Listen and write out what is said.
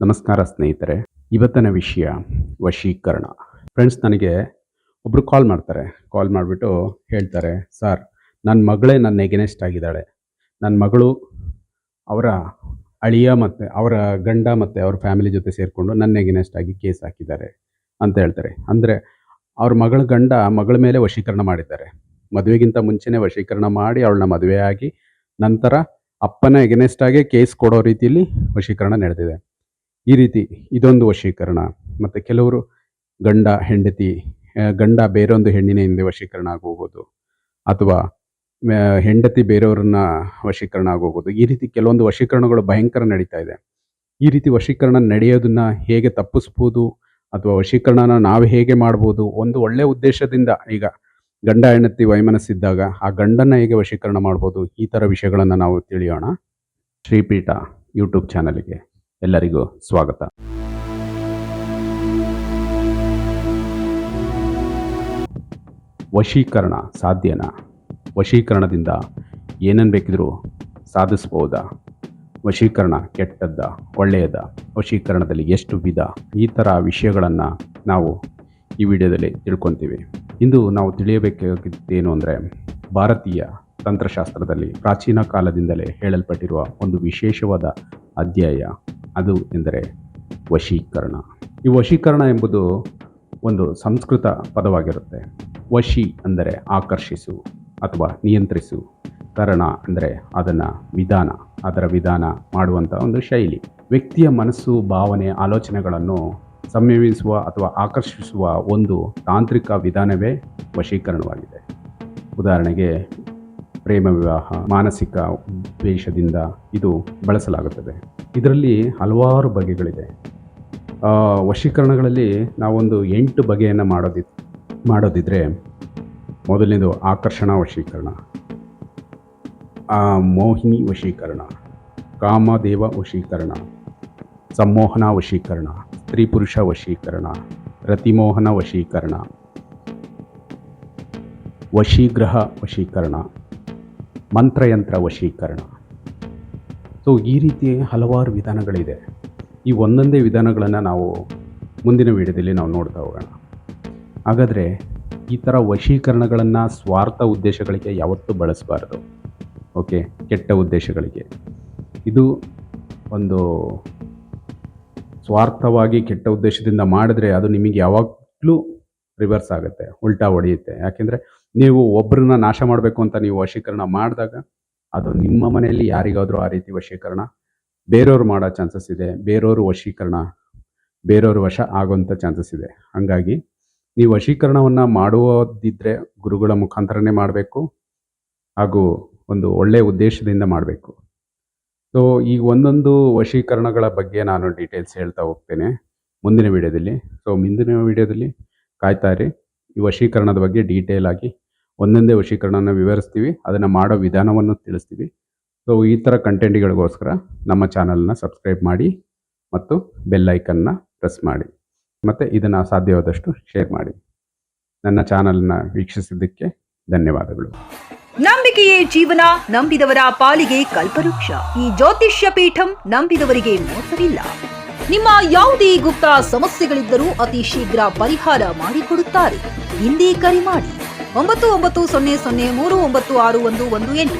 ನಮಸ್ಕಾರ ಸ್ನೇಹಿತರೆ. ಇವತ್ತಿನ ವಿಷಯ ವಶೀಕರಣ. ಫ್ರೆಂಡ್ಸ್ ನನಗೆ ಒಬ್ಬರು ಕಾಲ್ ಮಾಡ್ತಾರೆ. ಕಾಲ್ ಮಾಡಿಬಿಟ್ಟು ಹೇಳ್ತಾರೆ ಸರ್ ನನ್ನ ಮಗಳೇ ನನ್ನ ಎಗೆನೆಸ್ಟ್ ಆಗಿದ್ದಾಳೆ. ನನ್ನ ಮಗಳು ಅವರ ಅಳಿಯ ಮತ್ತು ಅವರ ಗಂಡ ಮತ್ತು ಅವ್ರ ಫ್ಯಾಮಿಲಿ ಜೊತೆ ಸೇರಿಕೊಂಡು ನನ್ನ ಎಗೆನೆಸ್ಟ್ ಆಗಿ ಕೇಸ್ ಹಾಕಿದ್ದಾರೆ, ಅಂತ ಹೇಳ್ತಾರೆ. ಅಂದರೆ ಅವ್ರ ಮಗಳ ಗಂಡ ಮಗಳ ಮೇಲೆ ವಶೀಕರಣ ಮಾಡಿದ್ದಾರೆ. ಮದುವೆಗಿಂತ ಮುಂಚೆನೇ ವಶೀಕರಣ ಮಾಡಿ ಅವಳನ್ನ ಮದುವೆಯಾಗಿ ನಂತರ ಅಪ್ಪನ ಎಗೆನೆಸ್ಟಾಗೆ ಕೇಸ್ ಕೊಡೋ ರೀತಿಯಲ್ಲಿ ವಶೀಕರಣ ನಡೆದಿದೆ. ಈ ರೀತಿ ಇದೊಂದು ವಶೀಕರಣ. ಮತ್ತು ಕೆಲವರು ಗಂಡ ಹೆಂಡತಿ ಗಂಡ ಬೇರೊಂದು ಹೆಣ್ಣಿನ ಹಿಂದೆ ವಶೀಕರಣ ಆಗೋಗೋದು ಅಥವಾ ಹೆಂಡತಿ ಬೇರೆಯವ್ರನ್ನ ವಶೀಕರಣ ಆಗೋಗೋದು ಈ ರೀತಿ ಕೆಲವೊಂದು ವಶೀಕರಣಗಳು ಭಯಂಕರ ನಡೀತಾ ಇದೆ. ಈ ರೀತಿ ವಶೀಕರಣ ನಡೆಯೋದನ್ನ ಹೇಗೆ ತಪ್ಪಿಸ್ಬೋದು, ಅಥವಾ ವಶೀಕರಣನ ನಾವು ಹೇಗೆ ಮಾಡ್ಬೋದು, ಒಂದು ಒಳ್ಳೆಯ ಉದ್ದೇಶದಿಂದ ಈಗ ಗಂಡ ಹೆಂಡತಿ ವೈಮನಸ್ಸಿದ್ದಾಗ ಆ ಗಂಡನ್ನ ಹೇಗೆ ವಶೀಕರಣ ಮಾಡ್ಬೋದು, ಈ ಥರ ವಿಷಯಗಳನ್ನು ನಾವು ತಿಳಿಯೋಣ ಶ್ರೀಪೀಠ ಯೂಟ್ಯೂಬ್ ಚಾನಲ್ಗೆ. ಎಲ್ಲರಿಗೂ ಸ್ವಾಗತ. ವಶೀಕರಣ ಸಾಧ್ಯನಾ? ವಶೀಕರಣದಿಂದ ಏನೇನು ಬೇಕಿದ್ರೂ ಸಾಧಿಸ್ಬೋದಾ? ವಶೀಕರಣ ಕೆಟ್ಟದ್ದ? ಒಳ್ಳೆಯದ? ವಶೀಕರಣದಲ್ಲಿ ಎಷ್ಟು ವಿಧ? ಈ ಥರ ವಿಷಯಗಳನ್ನು ನಾವು ಈ ವಿಡಿಯೋದಲ್ಲಿ ತಿಳ್ಕೊತೀವಿ. ಇಂದು ನಾವು ತಿಳಿಯಬೇಕಾಗಿದ್ದೇನು ಅಂದರೆ, ಭಾರತೀಯ ತಂತ್ರಶಾಸ್ತ್ರದಲ್ಲಿ ಪ್ರಾಚೀನ ಕಾಲದಿಂದಲೇ ಹೇಳಲ್ಪಟ್ಟಿರುವ ಒಂದು ವಿಶೇಷವಾದ ಅಧ್ಯಾಯ ಅದು ಎಂದರೆ ವಶೀಕರಣ. ಈ ವಶೀಕರಣ ಎಂಬುದು ಒಂದು ಸಂಸ್ಕೃತ ಪದವಾಗಿರುತ್ತೆ. ವಶಿ ಅಂದರೆ ಆಕರ್ಷಿಸು ಅಥವಾ ನಿಯಂತ್ರಿಸು. ಕರಣ ಅಂದರೆ ಅದನ್ನು ವಿಧಾನ, ಅದರ ವಿಧಾನ ಮಾಡುವಂಥ ಒಂದು ಶೈಲಿ. ವ್ಯಕ್ತಿಯ ಮನಸ್ಸು, ಭಾವನೆ, ಆಲೋಚನೆಗಳನ್ನು ಸಂಯಮಿಸುವ ಅಥವಾ ಆಕರ್ಷಿಸುವ ಒಂದು ತಾಂತ್ರಿಕ ವಿಧಾನವೇ ವಶೀಕರಣವಾಗಿದೆ. ಉದಾಹರಣೆಗೆ ಪ್ರೇಮ ವಿವಾಹ, ಮಾನಸಿಕ ಉದ್ದೇಶದಿಂದ ಇದು ಬಳಸಲಾಗುತ್ತದೆ. ಇದರಲ್ಲಿ ಹಲವಾರು ಬಗೆಗಳಿದೆ. ವಶೀಕರಣಗಳಲ್ಲಿ ನಾವೊಂದು ಎಂಟು ಬಗೆಯನ್ನು ಮಾಡೋದಿ, ಮಾಡೋದಿದ್ರೆ ಮೊದಲನೇದು ಆಕರ್ಷಣ ವಶೀಕರಣ ಮೋಹಿನಿ ವಶೀಕರಣ, ಕಾಮದೇವ ವಶೀಕರಣ, ಸಂಮೋಹನ ವಶೀಕರಣ, ಸ್ತ್ರೀ ಪುರುಷ ವಶೀಕರಣ, ರತಿಮೋಹನ ವಶೀಕರಣ, ವಶೀಗ್ರಹ ವಶೀಕರಣ, ಮಂತ್ರಯಂತ್ರ ವಶೀಕರಣ. ಸೊ ಈ ರೀತಿ ಹಲವಾರು ವಿಧಾನಗಳಿದೆ. ಈ ಒಂದೊಂದೇ ವಿಧಾನಗಳನ್ನು ನಾವು ಮುಂದಿನ ವಿಡಿಯೋದಲ್ಲಿ ನಾವು ನೋಡ್ತಾ ಹೋಗೋಣ. ಹಾಗಾದರೆ ಈ ಥರ ವಶೀಕರಣಗಳನ್ನು ಸ್ವಾರ್ಥ ಉದ್ದೇಶಗಳಿಗೆ ಯಾವತ್ತೂ ಬಳಸಬಾರ್ದು. ಓಕೆ, ಕೆಟ್ಟ ಉದ್ದೇಶಗಳಿಗೆ. ಇದು ಒಂದು ಸ್ವಾರ್ಥವಾಗಿ ಕೆಟ್ಟ ಉದ್ದೇಶದಿಂದ ಮಾಡಿದ್ರೆ ಅದು ನಿಮಗೆ ಯಾವಾಗಲೂ ರಿವರ್ಸ್ ಆಗುತ್ತೆ, ಉಲ್ಟಾ ಹೊಡೆಯುತ್ತೆ. ಯಾಕೆಂದರೆ ನೀವು ಒಬ್ಬರನ್ನ ನಾಶ ಮಾಡಬೇಕು ಅಂತ ನೀವು ವಶೀಕರಣ ಮಾಡಿದಾಗ ಅದು ನಿಮ್ಮ ಮನೆಯಲ್ಲಿ ಯಾರಿಗಾದರೂ ಆ ರೀತಿ ವಶೀಕರಣ, ಬೇರೆಯವರು ಮಾಡೋ ಚಾನ್ಸಸ್ ಇದೆ, ಬೇರೆಯವರು ವಶೀಕರಣ, ಬೇರೆಯವರು ವಶ ಆಗುವಂಥ ಚಾನ್ಸಸ್ ಇದೆ. ಹಾಗಾಗಿ ನೀವು ವಶೀಕರಣವನ್ನು ಮಾಡುವುದಿದ್ದರೆ ಗುರುಗಳ ಮುಖಾಂತರನೇ ಮಾಡಬೇಕು ಹಾಗೂ ಒಂದು ಒಳ್ಳೆಯ ಉದ್ದೇಶದಿಂದ ಮಾಡಬೇಕು. ಸೊ ಈಗ ಒಂದೊಂದು ವಶೀಕರಣಗಳ ಬಗ್ಗೆ ನಾನು ಡೀಟೇಲ್ಸ್ ಹೇಳ್ತಾ ಹೋಗ್ತೇನೆ ಮುಂದಿನ ವಿಡಿಯೋದಲ್ಲಿ ಸೊ ಮುಂದಿನ ವಿಡಿಯೋದಲ್ಲಿ ಕಾಯ್ತಾ ಇರಿ. ಈ ವಶೀಕರಣದ ಬಗ್ಗೆ ಡೀಟೇಲ್ ಆಗಿ ಒಂದೊಂದೇ ವಶೀಕರಣನ ವಿವರಿಸ್ತೀವಿ, ಅದನ್ನು ಮಾಡೋ ವಿಧಾನವನ್ನು ತಿಳಿಸ್ತೀವಿ. ಸೊ ಈ ಥರ ಕಂಟೆಂಟ್ಗಳಿಗೋಸ್ಕರ ನಮ್ಮ ಚಾನಲ್ನ ಸಬ್ಸ್ಕ್ರೈಬ್ ಮಾಡಿ ಮತ್ತು ಬೆಲ್ ಐಕನ್ನ ಪ್ರೆಸ್ ಮಾಡಿ. ಮತ್ತು ಇದನ್ನು ಸಾಧ್ಯವಾದಷ್ಟು ಶೇರ್ ಮಾಡಿ. ನನ್ನ ಚಾನಲ್ನ ವೀಕ್ಷಿಸಿದ್ದಕ್ಕೆ ಧನ್ಯವಾದಗಳು. ನಂಬಿಕೆಯೇ ಜೀವನ, ನಂಬಿದವರ ಪಾಲಿಗೆ ಕಲ್ಪವೃಕ್ಷ. ಈ ಜ್ಯೋತಿಷ್ಯ ಪೀಠಂ ನಂಬಿದವರಿಗೆ ಮೋಸವಿಲ್ಲ. ನಿಮ್ಮ ಯಾವುದೇ ಗುಪ್ತ ಸಮಸ್ಯೆಗಳಿದ್ದರೂ ಅತಿ ಶೀಘ್ರ ಪರಿಹಾರ ಮಾಡಿಕೊಡುತ್ತಾರೆ. ಹಿಂದೆ ಕರೆ ಮಾಡಿ. ಒಂಬತ್ತು ಒಂಬತ್ತು ಸೊನ್ನೆ ಸೊನ್ನೆ ಮೂರು ಒಂಬತ್ತು ಆರು ಒಂದು ಒಂದು ಎಂಟು.